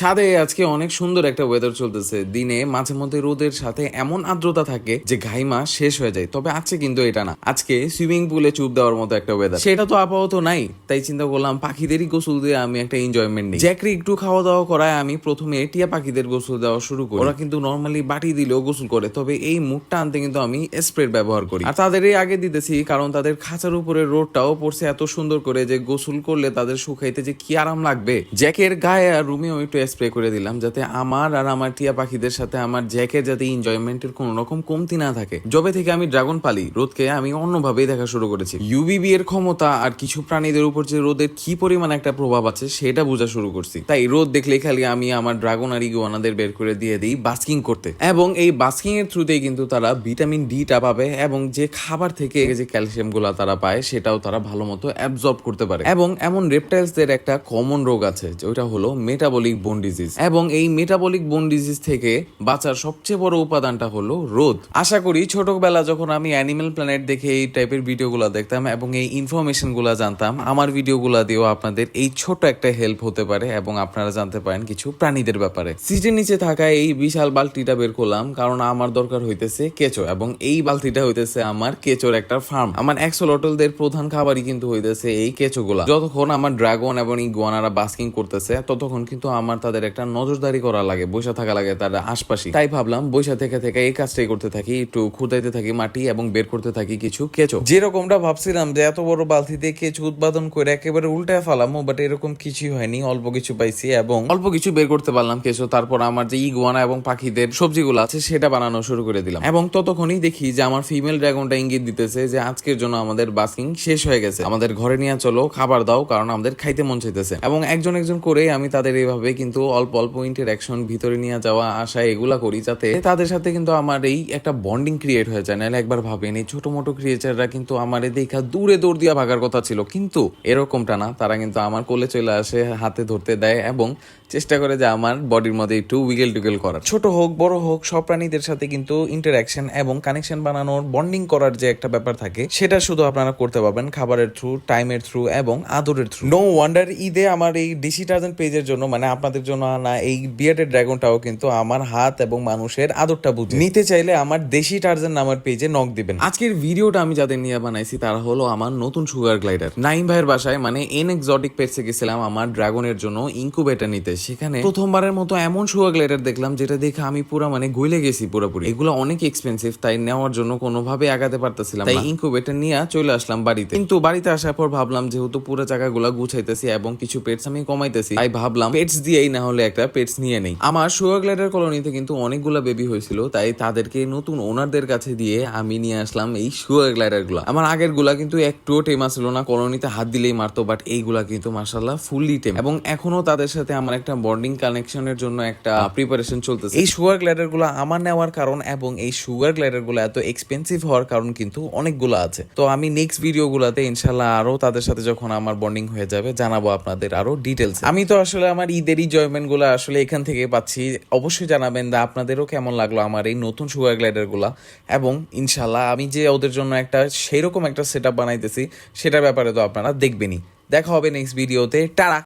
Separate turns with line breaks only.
ছাদে আজকে অনেক সুন্দর একটা ওয়েদার চলতেছে। দিনে মাঝে মধ্যে রোদের সাথে এমন আর্দ্রতা থাকে যে ঘাইমা শেষ হয়ে যায়। তবে আজকে কিন্তু এটা না। আজকে সুইমিং পুলে চুপ দেওয়ার মতো একটা ওয়েদার সেটা তো আপাতত নাই। তাই চিন্তা করলাম, পাখিদেরই গোসল দিয়ে আমি একটা এনজয়মেন্ট নিই। জ্যাকরি একটু খাওয়া দাওয়া করায় আমি প্রথমে টিয়া পাখিদের গোসল দেওয়া শুরু করি। ওরা কিন্তু নর্মালি বাটি দিলেও গোসল করে। তবে এই মুখটা আনতে কিন্তু আমি স্প্রে ব্যবহার করি। আর তাদের এই আগে দিতেছি, কারণ তাদের খাঁচার উপরে রোডটাও পড়ছে এত সুন্দর করে যে গোসল করলে তাদের শুকাইতে যে কি আরাম লাগবে। জ্যাকের গায়ে আর রুমেও একটু স্প্রে করে দিলাম যাতে আমার আর আমার টিয়া পাখিদের সাথে আমার জ্যাকের যাতে এনজয়মেন্টের কোনো রকম কমতি না থাকে। যবে থেকে আমি ড্রাগন পালি, রোদকে আমি অন্যভাবেই দেখা শুরু করেছি। ইউবিবি এর ক্ষমতা আর কিছু প্রাণীদের উপর যে রোদের কি পরিমাণ একটা প্রভাব আছে, সেটা বোঝা শুরু করছি। তাই রোদ দেখলে খালি আমি আমার ড্রাগন আর ইগুয়ানাদের বের করে দিয়ে দিই বাস্কিং করতে। এবং এই বাস্কিং এর থ্রুতেই কিন্তু তারা ভিটামিন ডিটা পাবে এবং যে খাবার থেকে যে ক্যালসিয়ামগুলা তারা পায়, সেটাও তারা ভালো মতো অ্যাবজর্ব করতে পারে। এবং এমন রেপটাইলস দের একটা কমন রোগ আছে যেটা হলো মেটাবলিক বোন ডিজিজ এবং এই মেটাবলিক বোন ডিজিজ থেকে বাঁচার সবচেয়ে বড় উপাদানটা হলো রোদ। আশা করি ছোটবেলা যখন আমি অ্যানিমেল প্ল্যানেট দেখে এই টাইপের ভিডিওগুলো দেখতাম এবং এই ইনফরমেশনগুলা জানতাম, আমার ভিডিওগুলো দিয়েও আপনাদের এই ছোট একটা হেল্প হতে পারে এবং আপনারা জানতে পারেন কিছু প্রাণীদের ব্যাপারে। সিটের নিচে থাকা এই বিশাল বালতিটা বের করলাম কারণ আমার দরকার হইতেছে কেঁচো এবং এই বালতিটা হইতেছে আমার কেঁচোর একটা ফার্ম আমার অ্যাক্সোলটলদের প্রধান খাবারই কিন্তু হইতেছে এই কেঁচোগুলা। যতক্ষণ আমার ড্রাগন এবং ইগুয়ানারা বাস্কিং করতেছে, ততক্ষণ কিন্তু আমার তাদের একটা নজরদারি করা লাগে বসে থাকা লাগে তার আশপাশে। তাই ভাবলাম বসে থেকে থেকে এই কাজটাই করতে থাকি, একটু খুদাইতে থাকি মাটি এবং বের করতে থাকি কিছু কেঁচো। যেরকমটা ভাবছিলাম যে এত বড় বালতিতে কেঁচো উৎপাদন করে একেবারে উল্টায় ফালামো বাট এরকম কিছুই হয়নি, অল্প কিছু পাইছি এবং অল্প কিছু বের করতে পারলাম কেঁচো, তারপর আমার যে ইগুয়ানা এবং পাখিদের সবজিগুলো আছে সেটা বানানো শুরু করে দিলাম। এবং ততক্ষণই দেখি যে আমার ফিমেল ড্রাগনটা ইঙ্গিত দিতেছে যে আজকের জন্য আমাদের বাস্কিং শেষ হয়ে গেছে। আমাদের ঘরে নিয়ে চলো, খাবার দাও, কারণ আমাদের খাইতে মন চাইতেছে। এবং একজন একজন করে আমি তাদের এইভাবে কিন্তু অল্প অল্প ইন্টারাকশন ভিতরে নিয়ে যাওয়া, আসা, এগুলা করি যাতে তাদের সাথে কিন্তু আমার এই একটা বন্ডিং ক্রিয়েট হয়ে যায়। নাহলে একবার ভাবেন, এই ছোট মোটো ক্রিয়েচাররা কিন্তু আমার দেখা দূরে দৌড় দিয়া ভাগার কথা ছিল। কিন্তু এরকমটা না। তারা কিন্তু আমার কোলে চলে আসে, হাতে ধরতে দেয় এবং চেষ্টা করে যে আমার বডির মধ্যে একটু উইগেল টুগেল করার। ছোট হোক, বড় হোক, সব প্রাণীদের সাথে কিন্তু ইন্টারাকশন এবং কানেকশন বানানোর বন্ডিং করার যে একটা ব্যাপার থাকে, সেটা শুধু আপনারা করতে পারবেন খাবারের থ্রু টাইমের থ্রু এবং আদরের থ্রু নো ওয়ান্ডার ঈদে আমার এই ডিসি টার্জেন পেজের জন্য মানে আপনাদের জন্য না এই বিয়ার্ডের ড্রাগনটাও কিন্তু আমার হাত এবং মানুষের আদরটা বুঝে। নিতে চাইলে আমার দেশি টার্জেন নামের পেজে নক দিবেন। আজকের ভিডিওটা আমি যাদের নিয়ে বানাইছি তারা হলো আমার নতুন সুগার গ্লাইডার। নাইম ভাইয়ের বাসায় মানে এন এক্সটিক পেটসে গেছিলাম আমার ড্রাগনের জন্য ইনকুবেটার নিতে। সেখানে প্রথমবারের মতো এমন সুগার গ্লাইডার দেখলাম যেটা দেখে আমি পুরো মানে গইলে গেছি পুরোপুরি। এগুলো অনেক এক্সপেন্সিভ তাই নেওয়ার জন্য কোনোভাবে আগাতে পারতেছিলাম তাই ইনকুবেটার নিয়ে চলে আসলাম বাড়িতে। কিন্তু বাড়িতে আসার পর ভাবলাম যেহেতু পুরো জায়গাগুলো গুছাইতেছি এবং কিছু পেটস আমি কমাইতেছি তাই ভাবলাম পেটস না হলে একটা পেটস নিয়ে নেই। আমার সুগার গ্লাইডার কলোনিতে কিন্তু অনেকগুলো বেবি হয়েছিল, তাই তাদেরকে নতুন ওনারদের কাছে দিয়ে আমি নিয়ে আসলাম এই সুগার গ্লাইডারগুলা আমার আগেরগুলা কিন্তু একটুও টেমা ছিল না, কলোনিতে হাত দিলেই মারতো বাট এইগুলা কিন্তু মার্শাল্লাহ ফুললি টেম এবং এখনও তাদের সাথে আমার একটা বন্ডিং কানেকশনের জন্য একটা প্রিপারেশন চলতেছে। এই সুগার গ্লাইডারগুলো আমার নেওয়ার কারণ এবং এই সুগার গ্লাইডারগুলো এত এক্সপেন্সিভ হওয়ার কারণ কিন্তু অনেকগুলো আছে। তো আমি নেক্সট ভিডিও গুলাতে ইনশাল্লাহ আরও তাদের সাথে যখন আমার বন্ডিং হয়ে যাবে, জানাব আপনাদের আরও ডিটেলস আমি তো আসলে আমার ঈদেরই এনজয়মেন্ট গুলো আসলে এখান থেকে পাচ্ছি। অবশ্যই জানাবেন দা আপনাদেরও কেমন লাগল আমার এই নতুন সুগার গ্লাইডারগুলো এবং ইনশাল্লাহ আমি যে ওদের জন্য একটা সেরকম একটা সেট বানাইতেছি, সেটার ব্যাপারে তো আপনারা দেখবেনই। দেখা হবে নেক্সট ভিডিওতে টাটা!